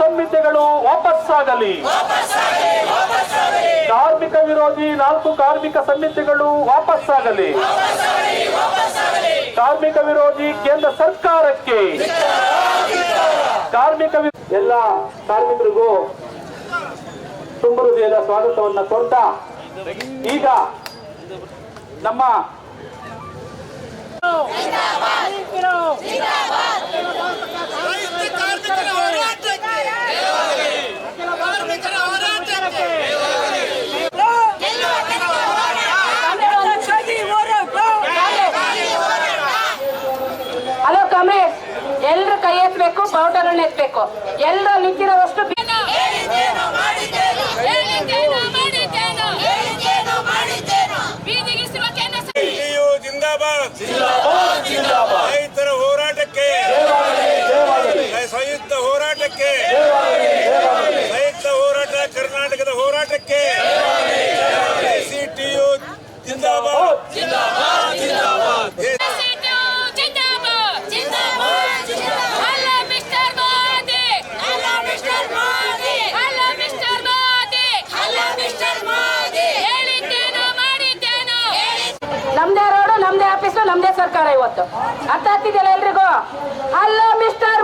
ಸಂಹಿತೆಗಳು ವಾಪಸ್ಸಾಗಲಿ. ಧಾರ್ಮಿಕ ವಿರೋಧಿ ನಾಲ್ಕು ಕಾರ್ಮಿಕ ಸಂಹಿತೆಗಳು ವಾಪಸ್ಸಾಗಲಿ. ಕಾರ್ಮಿಕ ವಿರೋಧಿ ಕೇಂದ್ರ ಸರ್ಕಾರಕ್ಕೆ. ಕಾರ್ಮಿಕ ಎಲ್ಲ ಕಾರ್ಮಿಕರಿಗೂ ತುಂಬ ಸ್ವಾಗತವನ್ನು ಕೋರ್ತಾ ಈಗ ನಮ್ಮ ಕೇಂದ್ರ ಜಿಂದಾಬಾದ್. ಇಲ್ಲಿಯೂ ಜಿಂದಾಬಾದ್. ನಮ್ದೇ ಸರ್ಕಾರ ಇವತ್ತು. ಅರ್ಥ ಆಗ್ತಿದೆಯಲ್ಲ ಎಲ್ರಿಗೂ? ಅಲ್ಲೋ ಮಿಸ್ಟರ್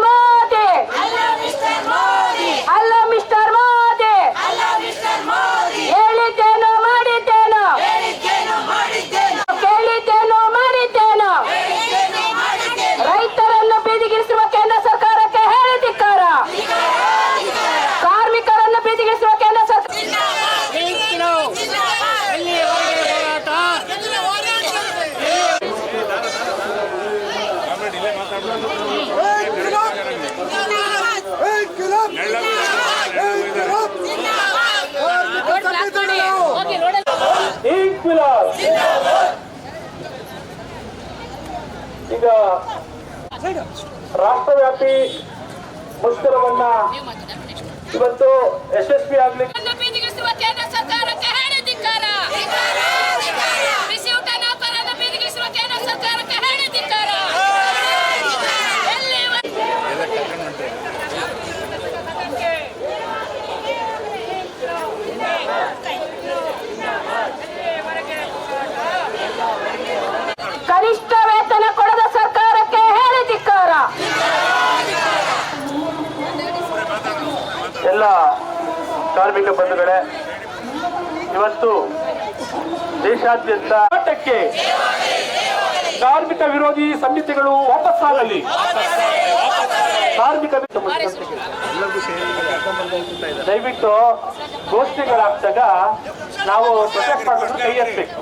ಈಗ ರಾಷ್ಟ್ರವ್ಯಾಪಿ ಮುಷ್ಕರವನ್ನ ಇವತ್ತು ಯಶಸ್ವಿ ಕಾರ್ಮಿಕ ಬಂಧುಗಳೇ, ಇವತ್ತು ದೇಶಾದ್ಯಂತ ಹೋರಾಟಕ್ಕೆ ಕಾರ್ಮಿಕ ವಿರೋಧಿ ಸಂಹಿತೆಗಳು ವಾಪಸ್ಸಾಗಲಿ ಕಾರ್ಮಿಕ ದಯವಿಟ್ಟು ಘೋಷಣೆಗಳಾಗ್ದಾಗ ನಾವು ಪ್ರೊಟೆಕ್ಟ್ ಕೈ ಎತ್ತಬೇಕು